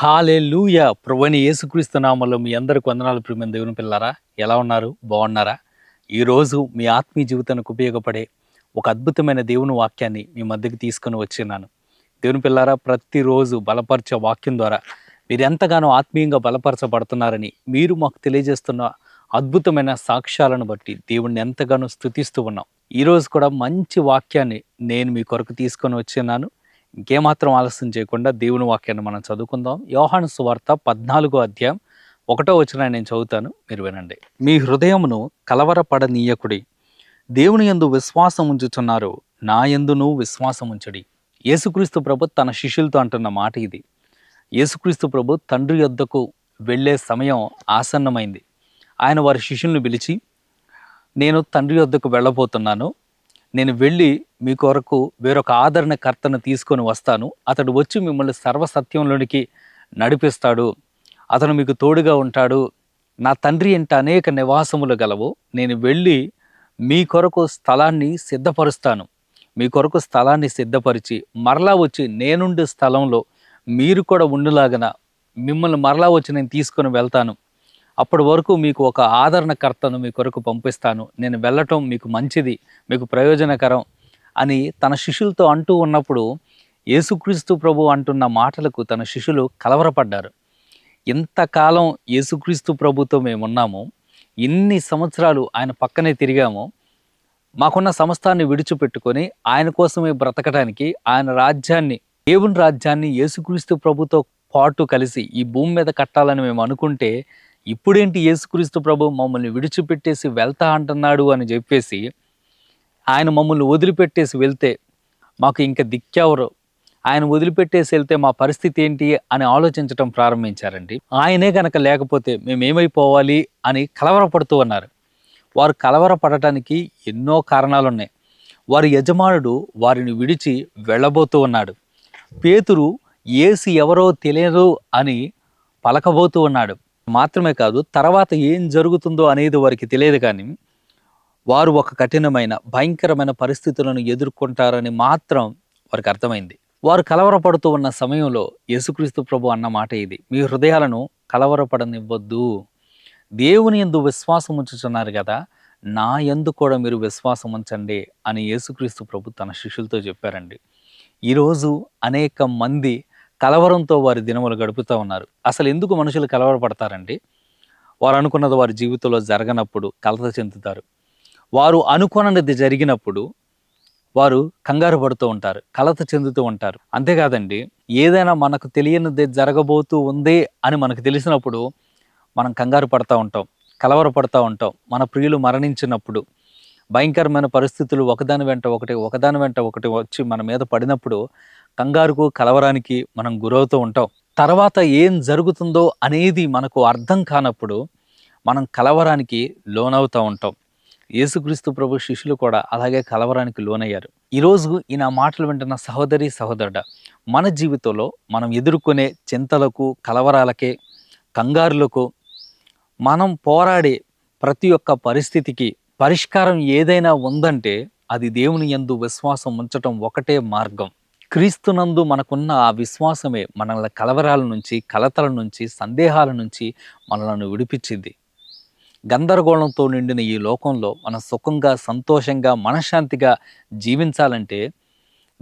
హాలే లూయ ప్రభుని యేసుక్రీస్తు నామంలో మీ అందరికి వందనాలు ప్రియమైన దేవుని పిల్లారా ఎలా ఉన్నారు? బాగున్నారా? ఈరోజు మీ ఆత్మీయ జీవితానికి ఉపయోగపడే ఒక అద్భుతమైన దేవుని వాక్యాన్ని మీ మధ్యకి తీసుకొని వచ్చినాను. దేవుని పిల్లారా ప్రతిరోజు బలపరిచే వాక్యం ద్వారా మీరు ఎంతగానో ఆత్మీయంగా బలపరచబడుతున్నారని మీరు మాకు తెలియజేస్తున్న అద్భుతమైన సాక్ష్యాలను బట్టి దేవుణ్ణి ఎంతగానో స్థుతిస్తూ ఉన్నాం. ఈరోజు కూడా మంచి వాక్యాన్ని నేను మీ కొరకు తీసుకొని వచ్చినాను. ఇంకేమాత్రం ఆలస్యం చేయకుండా దేవుని వాక్యాన్ని మనం చదువుకుందాం. యోహాను సువార్త పద్నాలుగో అధ్యాయం ఒకటో వచ్చిన నేను చదువుతాను. మీరు వినండి. మీ హృదయమును కలవరపడనీయకుడి దేవుని ఎందు విశ్వాసం ఉంచుచున్నారు. నా ఎందును విశ్వాసం ఉంచడి. యేసుక్రీస్తు ప్రభు తన శిష్యులతో అంటున్న మాట ఇది. యేసుక్రీస్తు ప్రభు తండ్రి యొద్దకు వెళ్ళే సమయం ఆసన్నమైంది. ఆయన వారి శిష్యుల్ని పిలిచి నేను తండ్రి వద్దకు వెళ్ళబోతున్నాను. నేను వెళ్ళి మీ కొరకు వేరొక ఆదరణకర్తను తీసుకొని వస్తాను. అతడు వచ్చి మిమ్మల్ని సర్వసత్యంలోనికి నడిపిస్తాడు. అతను మీకు తోడుగా ఉంటాడు. నా తండ్రి ఇంట అనేక నివాసములు గలవు. నేను వెళ్ళి మీ కొరకు స్థలాన్ని సిద్ధపరుస్తాను. మీ కొరకు స్థలాన్ని సిద్ధపరిచి మరలా వచ్చి నేనుండే స్థలంలో మీరు కూడా ఉండులాగన మిమ్మల్ని మరలా వచ్చి నేను తీసుకొని వెళ్తాను. అప్పటి వరకు మీకు ఒక ఆదరణకర్తను మీ కొరకు పంపిస్తాను. నేను వెళ్ళటం మీకు మంచిది మీకు ప్రయోజనకరం అని తన శిష్యులతో అంటూ ఉన్నప్పుడు యేసుక్రీస్తు ప్రభు అంటున్న మాటలకు తన శిష్యులు కలవరపడ్డారు. ఇంతకాలం యేసుక్రీస్తు ప్రభుతో మేము ఉన్నాము ఇన్ని సంవత్సరాలు ఆయన పక్కనే తిరిగాము. మాకున్న సమస్తాన్ని విడిచిపెట్టుకొని ఆయన కోసమే బ్రతకడానికి ఆయన రాజ్యాన్ని దేవుని రాజ్యాన్ని యేసుక్రీస్తు ప్రభుతో పాటు కలిసి ఈ భూమి మీద కట్టాలని మేము అనుకుంటే ఇప్పుడేంటి యేసుక్రీస్తు ప్రభు మమ్మల్ని విడిచిపెట్టేసి వెళ్తా అంటున్నాడు అని చెప్పేసి ఆయన మమ్మల్ని వదిలిపెట్టేసి వెళ్తే మాకు ఇంకా దిక్కెవరు? ఆయన వదిలిపెట్టేసి వెళ్తే మా పరిస్థితి ఏంటి అని ఆలోచించడం ప్రారంభించారండి. ఆయనే కనుక లేకపోతే మేము ఏమైపోవాలి అని కలవరపడుతూ ఉన్నారు. వారు కలవరపడటానికి ఎన్నో కారణాలు ఉన్నాయి వారి యజమానుడు వారిని విడిచి వెళ్ళబోతూ ఉన్నాడు. పేతురు ఏసి ఎవరో తెలియదు అని పలకబోతూ ఉన్నాడు. మాత్రమే కాదు తర్వాత ఏం జరుగుతుందో అనేది వారికి తెలియదు కానీ వారు ఒక కఠినమైన భయంకరమైన పరిస్థితులను ఎదుర్కొంటారని మాత్రం వారికి అర్థమైంది. వారు కలవరపడుతూ ఉన్న సమయంలో యేసుక్రీస్తు ప్రభు అన్న మాట ఇది. మీ హృదయాలను కలవరపడనివ్వద్దు. దేవుని ఎందు విశ్వాసం ఉంచుతున్నారు కదా నా ఎందు కూడా మీరు విశ్వాసం ఉంచండి అని యేసుక్రీస్తు ప్రభు తన శిష్యులతో చెప్పారండి. ఈరోజు అనేక మంది కలవరంతో వారి దినములు గడుపుతూ ఉన్నారు. అసలు ఎందుకు మనుషులు కలవరపడతారండి? వారు అనుకున్నది వారి జీవితంలో జరగనప్పుడు కలత చెందుతారు. వారు అనుకున్నది జరిగినప్పుడు వారు కంగారు పడుతూ ఉంటారు కలత చెందుతూ ఉంటారు. అంతేకాదండి ఏదైనా మనకు తెలియనిది జరగబోతూ ఉంది అని మనకు తెలిసినప్పుడు మనం కంగారు పడుతూ ఉంటాం కలవరపడుతూ ఉంటాం. మన ప్రియులు మరణించినప్పుడు భయంకరమైన పరిస్థితులు ఒకదాని వెంట ఒకటి ఒకదాని వెంట ఒకటి వచ్చి మన మీద పడినప్పుడు కంగారుకు కలవరానికి మనం గురవుతూ ఉంటాం. తర్వాత ఏం జరుగుతుందో అనేది మనకు అర్థం కానప్పుడు మనం కలవరానికి లోనవుతూ ఉంటాం. యేసుక్రీస్తు ప్రభు శిష్యులు కూడా అలాగే కలవరానికి లోనయ్యారు. ఈరోజు ఈ నా మాటలు వింటున్న సహోదరి సహోదరుడ మన జీవితంలో మనం ఎదుర్కొనే చింతలకు కలవరాలకే కంగారులకు మనం పోరాడే ప్రతి ఒక్క పరిస్థితికి పరిష్కారం ఏదైనా ఉందంటే అది దేవుని యందు విశ్వాసం ఉంచటం ఒకటే మార్గం. క్రీస్తునందు మనకున్న ఆ విశ్వాసమే మనల్ని కలవరాల నుంచి కలతల నుంచి సందేహాల నుంచి మనలను విడిపించింది. గందరగోళంతో నిండిన ఈ లోకంలో మనం సుఖంగా సంతోషంగా మనశ్శాంతిగా జీవించాలంటే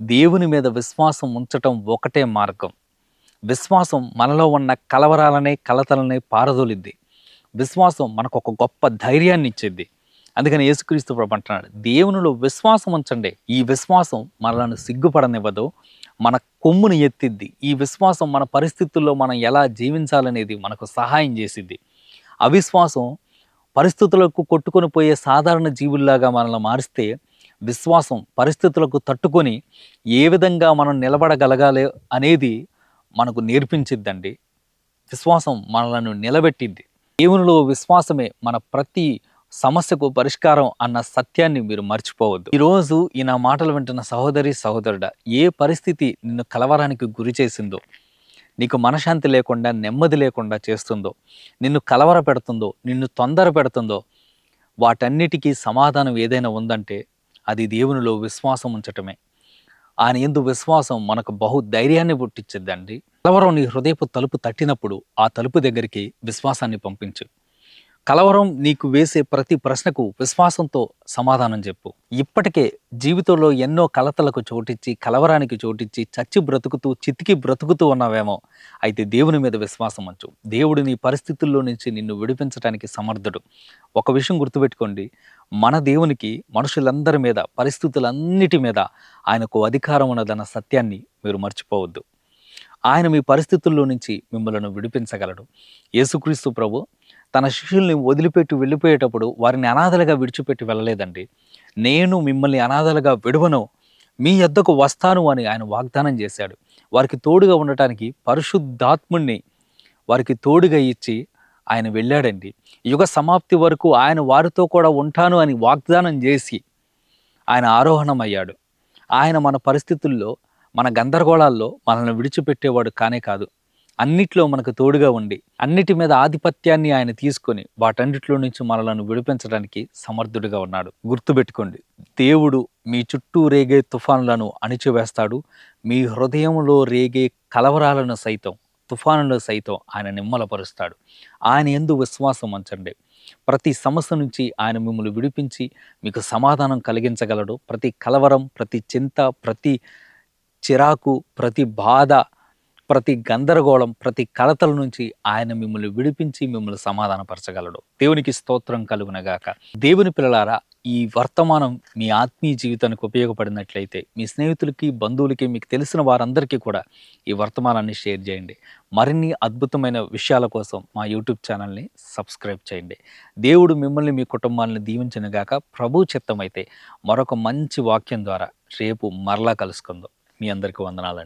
దేవుని మీద విశ్వాసం ఉంచటం ఒకటే మార్గం. విశ్వాసం మనలో ఉన్న కలవరాలనే కలతలనే పారదోలిద్ది. విశ్వాసం మనకు ఒక గొప్ప ధైర్యాన్ని ఇచ్చేది అందుకని యేసుక్రీస్తు ప్రభు అంటున్నాడు దేవునిలో విశ్వాసం ఉంచండి. ఈ విశ్వాసం మనలను సిగ్గుపడనివ్వదు. మన కొమ్ముని ఎత్తిద్ది. ఈ విశ్వాసం మన పరిస్థితుల్లో మనం ఎలా జీవించాలనేది మనకు సహాయం చేసిద్ది. అవిశ్వాసం పరిస్థితులకు కొట్టుకొని పోయే సాధారణ జీవుల్లాగా మనల్ని మారిస్తే విశ్వాసం పరిస్థితులకు తట్టుకొని ఏ విధంగా మనం నిలబడగలగాలి అనేది మనకు నేర్పించిద్దండి. విశ్వాసం మనలను నిలబెట్టిద్ది. దేవునిలో విశ్వాసమే మన ప్రతి సమస్యకు పరిష్కారం అన్న సత్యాన్ని మీరు మర్చిపోవద్దు. ఈరోజు ఈ నా మాటలు వింటున్న సహోదరి సహోదరుడ ఏ పరిస్థితి నిన్ను కలవరానికి గురి చేసిందో నీకు మనశాంతి లేకుండా నెమ్మది లేకుండా చేస్తుందో నిన్ను కలవర పెడుతుందో నిన్ను తొందర పెడుతుందో వాటన్నిటికీ సమాధానం ఏదైనా ఉందంటే అది దేవునిలో విశ్వాసం ఉంచటమే. ఆయన ఎందు విశ్వాసం మనకు బహు ధైర్యాన్ని పుట్టించిద్దండి. కలవరం నీ హృదయపు తలుపు తట్టినప్పుడు ఆ తలుపు దగ్గరికి విశ్వాసాన్ని పంపించు. కలవరం నీకు వేసే ప్రతి ప్రశ్నకు విశ్వాసంతో సమాధానం చెప్పు. ఇప్పటికే జీవితంలో ఎన్నో కలతలకు చోటిచ్చి కలవరానికి చోటిచ్చి చచ్చి బ్రతుకుతూ చితికి బ్రతుకుతూ ఉన్నావేమో అయితే దేవుని మీద విశ్వాసం అంచు దేవుడు నీ పరిస్థితుల్లో నుంచి నిన్ను విడిపించడానికి సమర్థుడు. ఒక విషయం గుర్తుపెట్టుకోండి. మన దేవునికి మనుషులందరి మీద పరిస్థితులన్నిటి మీద ఆయనకు అధికారం ఉన్నదన్న సత్యాన్ని మీరు మర్చిపోవద్దు. ఆయన మీ పరిస్థితుల్లో నుంచి మిమ్మల్ని విడిపించగలడు. యేసుక్రీస్తు ప్రభు తన శిష్యుల్ని వదిలిపెట్టి వెళ్ళిపోయేటప్పుడు వారిని అనాథలుగా విడిచిపెట్టి వెళ్ళలేదండి. నేను మిమ్మల్ని అనాథలుగా విడువను. మీ యొద్దకు వస్తాను అని ఆయన వాగ్దానం చేశాడు. వారికి తోడుగా ఉండటానికి పరిశుద్ధాత్ముణ్ణి వారికి తోడుగా ఇచ్చి ఆయన వెళ్ళాడండి. యుగ సమాప్తి వరకు ఆయన వారితో కూడా ఉంటాను అని వాగ్దానం చేసి ఆయన ఆరోహణమయ్యాడు. ఆయన మన పరిస్థితుల్లో మన గందరగోళాల్లో మనల్ని విడిచిపెట్టేవాడు కానే కాదు. అన్నిట్లో మనకు తోడుగా ఉండి అన్నిటి మీద ఆధిపత్యాన్ని ఆయన తీసుకొని వాటన్నిటిలో నుంచి మనలను విడిపించడానికి సమర్థుడిగా ఉన్నాడు. గుర్తుపెట్టుకోండి దేవుడు మీ చుట్టూ రేగే తుఫానులను అణిచివేస్తాడు. మీ హృదయంలో రేగే కలవరాలను సైతం తుఫానులో సైతం ఆయన నిమ్మలపరుస్తాడు. ఆయన ఎందు విశ్వాసం ఉంచండి. ప్రతి సమస్య నుంచి ఆయన మిమ్మల్ని విడిపించి మీకు సమాధానం కలిగించగలడు. ప్రతి కలవరం ప్రతి చింత ప్రతి చిరాకు ప్రతి బాధ ప్రతి గందరగోళం ప్రతి కలతల నుంచి ఆయన మిమ్మల్ని విడిపించి మిమ్మల్ని సమాధానపరచగలడు. దేవునికి స్తోత్రం కలుగునగాక. దేవుని పిల్లలారా ఈ వర్తమానం మీ ఆత్మీయ జీవితానికి ఉపయోగపడినట్లయితే మీ స్నేహితులకి బంధువులకి మీకు తెలిసిన వారందరికీ కూడా ఈ వర్తమానాన్ని షేర్ చేయండి. మరిన్ని అద్భుతమైన విషయాల కోసం మా యూట్యూబ్ ఛానల్ని సబ్స్క్రైబ్ చేయండి. దేవుడు మిమ్మల్ని మీ కుటుంబాలను దీవించిన గాక ప్రభు చిత్తమైతే మరొక మంచి వాక్యం ద్వారా రేపు మరలా కలుసుకుందాం. మీ అందరికీ వందనాలండి.